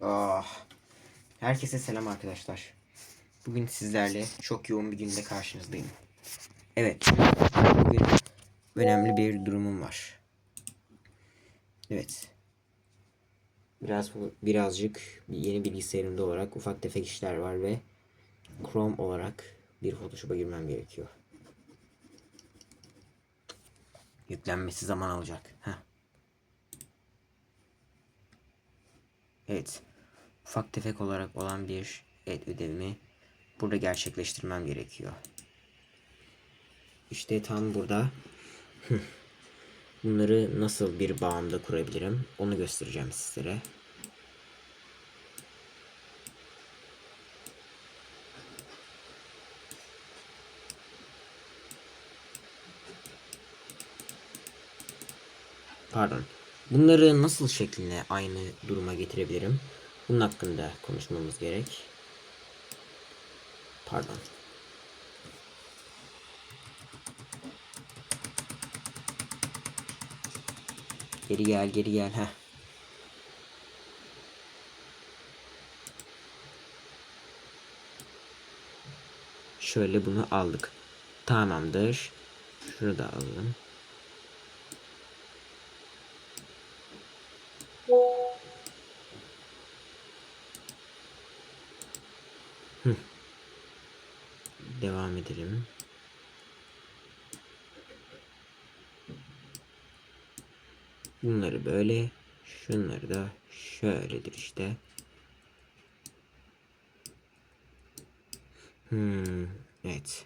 Ah. Herkese selam arkadaşlar. Bugün sizlerle çok yoğun bir günde karşınızdayım. Evet. Bugün önemli bir durumum var. Evet. Biraz birazcık yeni bilgisayarımda olarak ufak tefek işler var ve Chrome olarak bir Photoshop'a girmem gerekiyor. Yüklenmesi zaman alacak. Heh. Evet. Ufak tefek olarak olan bir evet, ödevimi burada gerçekleştirmem gerekiyor. İşte tam burada bunları nasıl bir bağımda kurabilirim onu göstereceğim sizlere. Pardon. Bunları nasıl şekline aynı duruma getirebilirim? Bunun hakkında konuşmamız gerek. Pardon. Geri gel, geri gel. Heh. Şöyle bunu aldık. Tamamdır. Şunu da alalım. Devam edelim. Bunları böyle, şunları da şöyledir işte. Hmm, evet.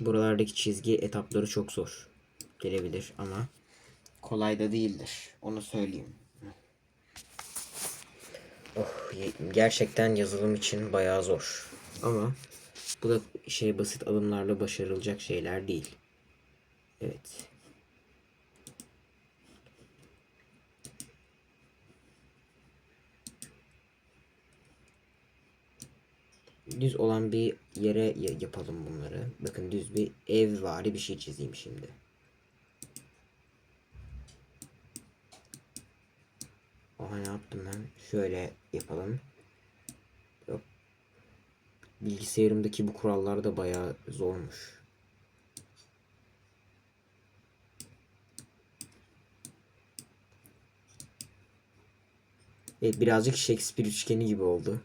Buralardaki çizgi etapları çok zor gelebilir ama kolay da değildir. Onu söyleyeyim. Gerçekten yazılım için bayağı zor. Ama bu da şey basit adımlarla başarılacak şeyler değil. Evet. Düz olan bir yere yapalım bunları. Bakın düz bir ev vari bir şey çizeyim şimdi. Oha ne yaptım ben? Şöyle yapalım. Yok. Bilgisayarımdaki bu kurallar da bayağı zormuş. Evet birazcık Shakespeare üçgeni gibi oldu.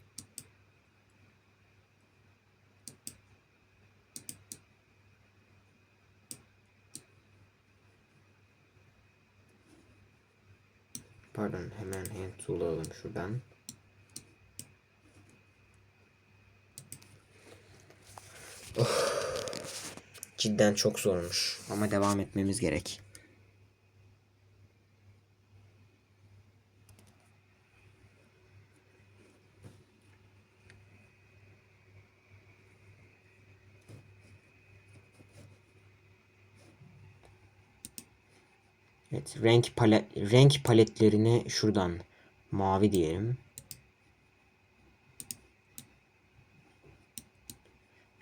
Pardon hemen hand tool alalım şuradan. Oh. Cidden çok zormuş ama devam etmemiz gerek. Evet, renk palet renk paletlerini şuradan mavi diyelim.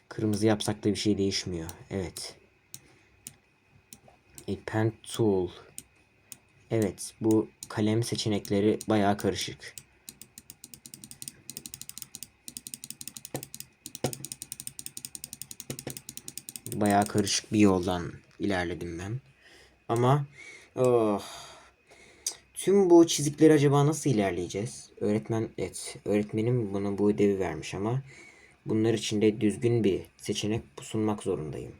Kırmızı yapsak da bir şey değişmiyor. Evet. A pen tool. Evet, bu kalem seçenekleri bayağı karışık. Bayağı karışık bir yoldan ilerledim ben. Ama Oh. Tüm bu çizikleri acaba nasıl ilerleyeceğiz? Öğretmen, evet, öğretmenim bana bu ödevi vermiş ama bunlar için de düzgün bir seçenek sunmak zorundayım.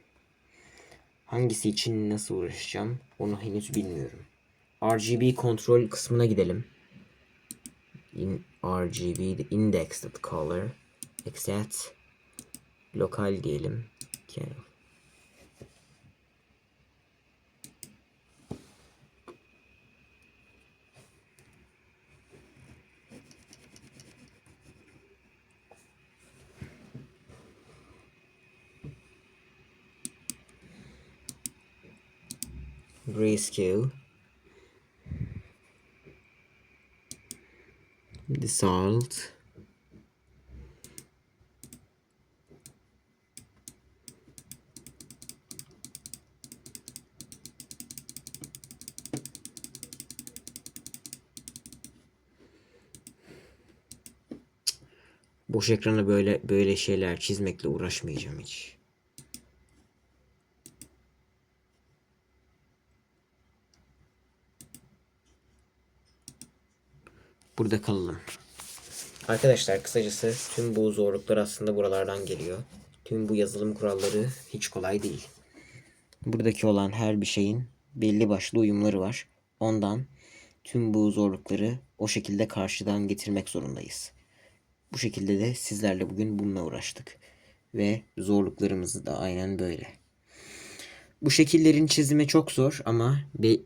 Hangisi için nasıl uğraşacağım onu henüz bilmiyorum. RGB kontrol kısmına gidelim. In RGB the indexed color except lokal diyelim. Okay. Grayscale dissolved Boş ekrana böyle böyle şeyler çizmekle uğraşmayacağım hiç. Burada kalalım. Arkadaşlar kısacası tüm bu zorluklar aslında buralardan geliyor. Tüm bu yazılım kuralları hiç kolay değil. Buradaki olan her bir şeyin belli başlı uyumları var. Ondan tüm bu zorlukları o şekilde karşıdan getirmek zorundayız. Bu şekilde de sizlerle bugün bununla uğraştık. Ve zorluklarımız da aynen böyle. Bu şekillerin çizimi çok zor ama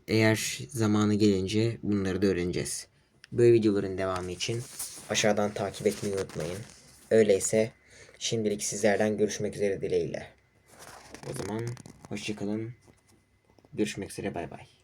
eğer zamanı gelince bunları da öğreneceğiz. Böyle videoların devamı için aşağıdan takip etmeyi unutmayın. Öyleyse şimdilik sizlerden görüşmek üzere dileğiyle. O zaman hoşçakalın. Görüşmek üzere bay bay.